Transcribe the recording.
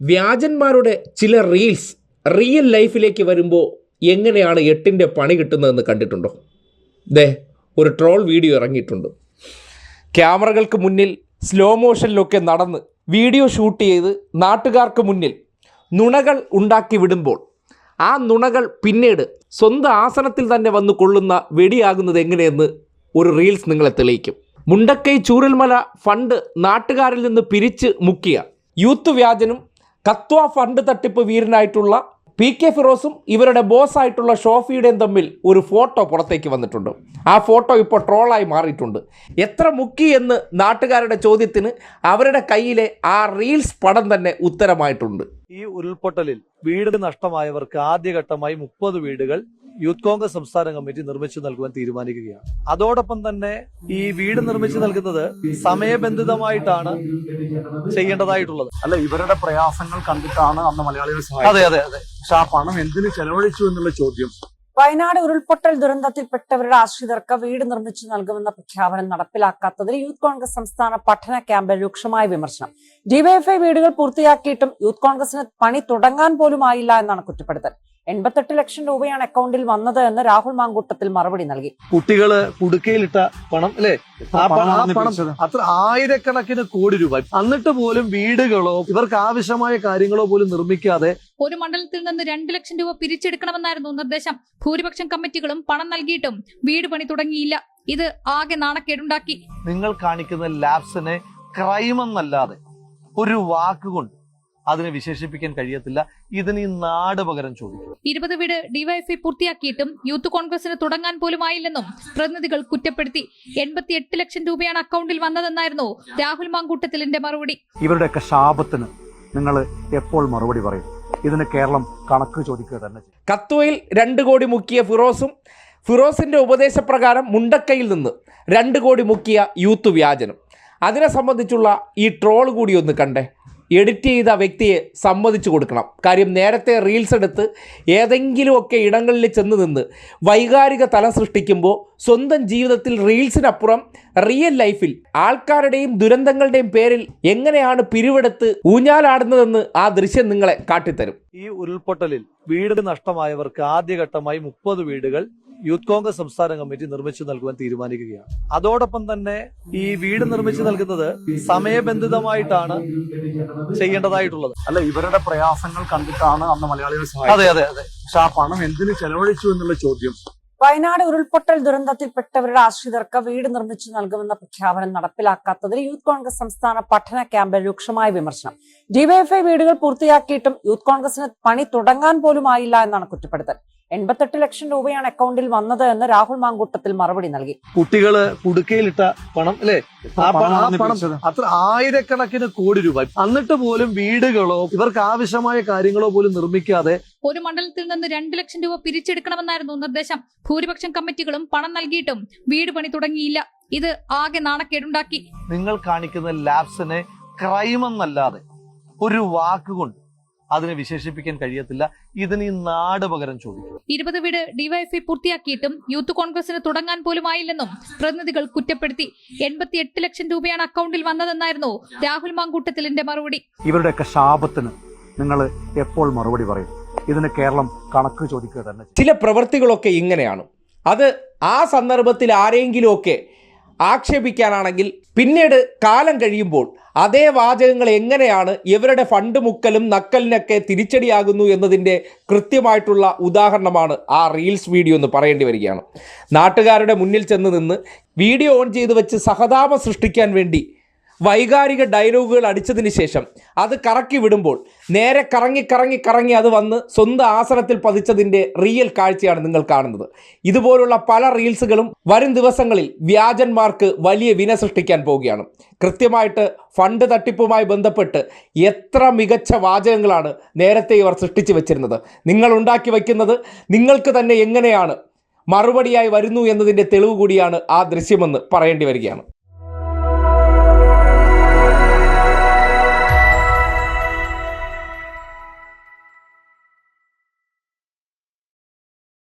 വ്യാജന്മാരുടെ ചില reels real ലൈഫിലേക്ക് വരുമ്പോൾ എങ്ങനെയാണ് എട്ടിന്റെ പണി കിട്ടുന്നതെന്ന് കണ്ടിട്ടുണ്ടോ? ദേ ഒരു ട്രോൾ വീഡിയോ ഇറങ്ങിയിട്ടുണ്ട്. ക്യാമറകൾക്ക് മുന്നിൽ സ്ലോ മോഷനിലൊക്കെ നടന്ന് വീഡിയോ ഷൂട്ട് ചെയ്ത് നാട്ടുകാർക്ക് മുന്നിൽ നുണകൾ ഉണ്ടാക്കി വിടുമ്പോൾ ആ നുണകൾ പിന്നീട് സ്വന്തം ആസനത്തിൽ തന്നെ വന്ന് കൊള്ളുന്ന വെടിയാകുന്നത് എങ്ങനെയെന്ന് ഒരു റീൽസ് നിങ്ങളെ തെളിയിക്കും. മുണ്ടക്കൈ ചൂരൽമല ഫണ്ട് നാട്ടുകാരിൽ നിന്ന് പിരിച്ച് മുക്കിയ യൂത്ത് വ്യാജനും കത്വ ഫണ്ട് തട്ടിപ്പ് വീരനായിട്ടുള്ള പി കെ ഫിറോസും ഇവരുടെ ബോസായിട്ടുള്ള ഷോഫിയുടെയും തമ്മിൽ ഒരു ഫോട്ടോ പുറത്തേക്ക് വന്നിട്ടുണ്ട്. ആ ഫോട്ടോ ഇപ്പോൾ ട്രോളായി മാറിയിട്ടുണ്ട്. എത്ര മുക്കി എന്ന് നാട്ടുകാരുടെ ചോദ്യത്തിന് അവരുടെ കയ്യിലെ ആ റീൽസ് പടം തന്നെ ഉത്തരമായിട്ടുണ്ട്. ഈ ഉരുൾപൊട്ടലിൽ വീട് നഷ്ടമായവർക്ക് ആദ്യഘട്ടമായി മുപ്പത് വീടുകൾ യൂത്ത് കോൺഗ്രസ് സംസ്ഥാന കമ്മിറ്റി നിർമ്മിച്ചു നൽകുവാൻ തീരുമാനിക്കുകയാണ്. അതോടൊപ്പം തന്നെ ഈ വീട് നിർമ്മിച്ചു നൽകുന്നത് സമയബന്ധിതമായിട്ടാണ് ചെയ്യേണ്ടതായിട്ടുള്ളത്. അല്ല ഇവരുടെ പ്രയാസങ്ങൾ കണ്ടിട്ടാണ് അന്ന് മലയാളികൾ അതെ അതെ അതെ. പക്ഷെ ആ പണം എന്തിന് ചെലവഴിച്ചു എന്നുള്ള ചോദ്യം. വയനാട് ഉരുൾപൊട്ടൽ ദുരന്തത്തിൽപ്പെട്ടവരുടെ ആശ്രിതർക്ക് വീട് നിർമ്മിച്ചു നൽകുമെന്ന പ്രഖ്യാപനം നടപ്പിലാക്കാത്തതിൽ യൂത്ത് കോൺഗ്രസ് സംസ്ഥാന പഠന ക്യാമ്പിൽ രൂക്ഷമായ വിമർശനം. ഡിവൈഎഫ്ഐ വീടുകൾ പൂർത്തിയാക്കിയിട്ടും യൂത്ത് കോൺഗ്രസിന് പണി തുടങ്ങാൻ പോലും ആയില്ല എന്നാണ് കുറ്റപ്പെടുത്തൽ. എൺപത്തെട്ട് ലക്ഷം രൂപയാണ് അക്കൗണ്ടിൽ വന്നത് എന്ന് രാഹുൽ മാങ്കൂട്ടത്തിൽ മറുപടി നൽകി. കുട്ടികൾ കുടുക്കയിലിട്ട പണം അല്ലെ? ആ പണം. അത്ര ആയിരക്കണക്കിന് കോടി രൂപ. എന്നിട്ട് പോലും വീടുകളോ ഇവർക്ക് ആവശ്യമായ കാര്യങ്ങളോ പോലും നിർമ്മിക്കാതെ ഒരു മണ്ഡലത്തിൽ നിന്ന് രണ്ട് ലക്ഷം രൂപ പിരിച്ചെടുക്കണമെന്നായിരുന്നു നിർദ്ദേശം. ഭൂരിപക്ഷം കമ്മിറ്റികളും പണം നൽകിയിട്ടും വീട് പണി തുടങ്ങിയില്ല. ഇത് ആകെ നാണക്കേടുണ്ടാക്കി. നിങ്ങൾ കാണിക്കുന്ന ലാബ്സിനെ ക്രൈമെന്നല്ലാതെ ഒരു വാക്കുകൊണ്ട് അതിനെ വിശേഷിപ്പിക്കാൻ കഴിയത്തില്ല. ഇതിന് ഈ നാട് പകരം ചോദിക്കും. ഇരുപത് വീട് ഡിവൈഎഫ്ഐ പൂർത്തിയാക്കിയിട്ടും യൂത്ത് കോൺഗ്രസിന് തുടങ്ങാൻ പോലും ആയില്ലെന്നും പ്രതിനിധികൾ കുറ്റപ്പെടുത്തി. എൺപത്തി എട്ട് ലക്ഷം രൂപയാണ് അക്കൗണ്ടിൽ വന്നതെന്നായിരുന്നു രാഹുൽ മാങ്കൂട്ടത്തിലിന്റെ മറുപടി. ഇവരുടെയൊക്കെ ശാപത്തിന് നിങ്ങൾ എപ്പോൾ മറുപടി പറയും? ഇതിന് കേരളം കണക്ക് ചോദിക്കുക തന്നെ കത്തുവയിൽ കത്വയിൽ രണ്ട് കോടി മുക്കിയ ഫിറോസും ഫിറോസിന്റെ ഉപദേശപ്രകാരം മുണ്ടക്കയിൽ നിന്ന് രണ്ട് കോടി മുക്കിയ യൂത്ത് വ്യാജനം. അതിനെ സംബന്ധിച്ചുള്ള ഈ ട്രോൾ കൂടി ഒന്ന് കണ്ടേ. എഡിറ്റ് ചെയ്ത വ്യക്തിയെ സമ്മതിച്ചു കൊടുക്കണം. കാര്യം നേരത്തെ റീൽസ് എടുത്ത് ഏതെങ്കിലുമൊക്കെ ഇടങ്ങളിൽ ചെന്ന് നിന്ന് വൈകാരിക തലം സൃഷ്ടിക്കുമ്പോൾ സ്വന്തം ജീവിതത്തിൽ റീൽസിനപ്പുറം റിയൽ ലൈഫിൽ ആൾക്കാരുടെയും ദുരന്തങ്ങളുടെയും പേരിൽ എങ്ങനെയാണ് പിരിവെടുത്ത് ഊഞ്ഞാലാടുന്നതെന്ന് ആ ദൃശ്യം നിങ്ങളെ കാട്ടിത്തരും. ഈ ഉരുൾപൊട്ടലിൽ വീട് നഷ്ടമായവർക്ക് ആദ്യഘട്ടമായി മുപ്പത് വീടുകൾ യൂത്ത് കോൺഗ്രസ് സംസ്ഥാന കമ്മിറ്റി നിർമ്മിച്ചു നൽകുവാൻ തീരുമാനിക്കുകയാണ്. അതോടൊപ്പം തന്നെ ഈ വീട് നിർമ്മിച്ചു നൽകുന്നത് സമയബന്ധിതമായിട്ടാണ് ചെയ്യേണ്ടതായിട്ടുള്ളത്. അല്ല ഇവരുടെ പ്രയാസങ്ങൾ കണ്ടിട്ടാണ് അന്ന് മലയാളികൾ അതെ അതെ അതെ. പക്ഷെ ആ പണം എന്തിന് ചെലവഴിച്ചു എന്നുള്ള ചോദ്യം. വയനാട് ഉരുൾപൊട്ടൽ ദുരന്തത്തിൽപ്പെട്ടവരുടെ ആശ്രിതർക്ക് വീട് നിർമ്മിച്ചു നൽകുമെന്ന പ്രഖ്യാപനം നടപ്പിലാക്കാത്തതിൽ യൂത്ത് കോൺഗ്രസ് സംസ്ഥാന പഠന ക്യാമ്പിൽ രൂക്ഷമായ വിമർശനം. ഡിവൈഎഫ്ഐ വീടുകൾ പൂർത്തിയാക്കിയിട്ടും യൂത്ത് കോൺഗ്രസിന് പണി തുടങ്ങാൻ പോലും ആയില്ല എന്നാണ് കുറ്റപ്പെടുത്തൽ. എൺപത്തെട്ട് ലക്ഷം രൂപയാണ് അക്കൗണ്ടിൽ വന്നത് എന്ന് രാഹുൽ മാങ്കൂട്ടത്തിൽ മറുപടി നൽകി. കുട്ടികൾ കുടുക്കയിലിട്ട പണം അല്ലെ? ആ പണം. അത്ര ആയിരക്കണക്കിന് കോടി രൂപ. എന്നിട്ട് പോലും വീടുകളോ ഇവർക്ക് ആവശ്യമായ കാര്യങ്ങളോ പോലും നിർമ്മിക്കാതെ ഒരു മണ്ഡലത്തിൽ നിന്ന് രണ്ട് ലക്ഷം രൂപ പിരിച്ചെടുക്കണമെന്നായിരുന്നു നിർദ്ദേശം. ഭൂരിപക്ഷം കമ്മിറ്റികളും പണം നൽകിയിട്ടും വീട് പണി തുടങ്ങിയില്ല. ഇത് ആകെ നാണക്കേടുണ്ടാക്കി. നിങ്ങൾ കാണിക്കുന്ന ലാബ്സിനെ ക്രൈം എന്നല്ലാതെ ഒരു വാക്കുകൊണ്ട് അതിനെ വിശേഷിപ്പിക്കാൻ കഴിയത്തില്ല. ഇതിന് ഈ നാട് പകരം ചോദിക്കും. ഇരുപത് വീട് ഡിവൈഎഫ്ഐ പൂർത്തിയാക്കിയിട്ടും യൂത്ത് കോൺഗ്രസിന് തുടങ്ങാൻ പോലും ആയില്ലെന്നും പ്രതിനിധികൾ കുറ്റപ്പെടുത്തി. എൺപത്തി എട്ട് ലക്ഷം രൂപയാണ് അക്കൗണ്ടിൽ വന്നതെന്നായിരുന്നു രാഹുൽ മാങ്കൂട്ടത്തിലിന്റെ മറുപടി. ഇവരുടെയൊക്കെ ശാപത്തിന് നിങ്ങൾ എപ്പോൾ മറുപടി പറയും? ഇതിന് കേരളം കണക്ക് ചോദിക്കുക തന്നെ ചെയ്യും. ചില പ്രവൃത്തികളൊക്കെ ഇങ്ങനെയാണ്. അത് ആ സന്ദർഭത്തിൽ ആരെങ്കിലുമൊക്കെ ആക്ഷേപിക്കാനാണെങ്കിൽ പിന്നീട് കാലം കഴിയുമ്പോൾ അതേ വാചകങ്ങൾ എങ്ങനെയാണ് ഇവരുടെ ഫണ്ട് മുക്കലും നക്കലിനൊക്കെ തിരിച്ചടിയാകുന്നു എന്നതിന്റെ കൃത്യമായിട്ടുള്ള ഉദാഹരണമാണ് ആ റീൽസ് വീഡിയോ എന്ന് പറയേണ്ടി വരികയാണ്. നാട്ടുകാരുടെ മുന്നിൽ ചെന്ന് നിന്ന് വീഡിയോ ഓൺ ചെയ്ത് വെച്ച് സഹതാപം സൃഷ്ടിക്കാൻ വേണ്ടി വൈകാരിക ഡയലോഗുകൾ അടിച്ചതിന് ശേഷം അത് കറക്കി വിടുമ്പോൾ നേരെ കറങ്ങി കറങ്ങി കറങ്ങി അത് വന്ന് സ്വന്തം ആസനത്തിൽ പതിച്ചതിന്റെ റിയൽ കാഴ്ചയാണ് നിങ്ങൾ കാണുന്നത്. ഇതുപോലുള്ള പല റീൽസുകളും വരും ദിവസങ്ങളിൽ വ്യാജന്മാർക്ക് വലിയ വിന സൃഷ്ടിക്കാൻ പോവുകയാണ്. കൃത്യമായിട്ട് ഫണ്ട് തട്ടിപ്പുമായി ബന്ധപ്പെട്ട് എത്ര മികച്ച വാചകങ്ങളാണ് നേരത്തെ ഇവർ സൃഷ്ടിച്ചു വെച്ചിരുന്നത്. നിങ്ങൾ ഉണ്ടാക്കി വയ്ക്കുന്നത് നിങ്ങൾക്ക് തന്നെ എങ്ങനെയാണ്? മറുപടിയായി വരുന്നു എന്നതിന്റെ തെളിവ് കൂടിയാണ് ആ ദൃശ്യമെന്ന് പറയേണ്ടി വരികയാണ്.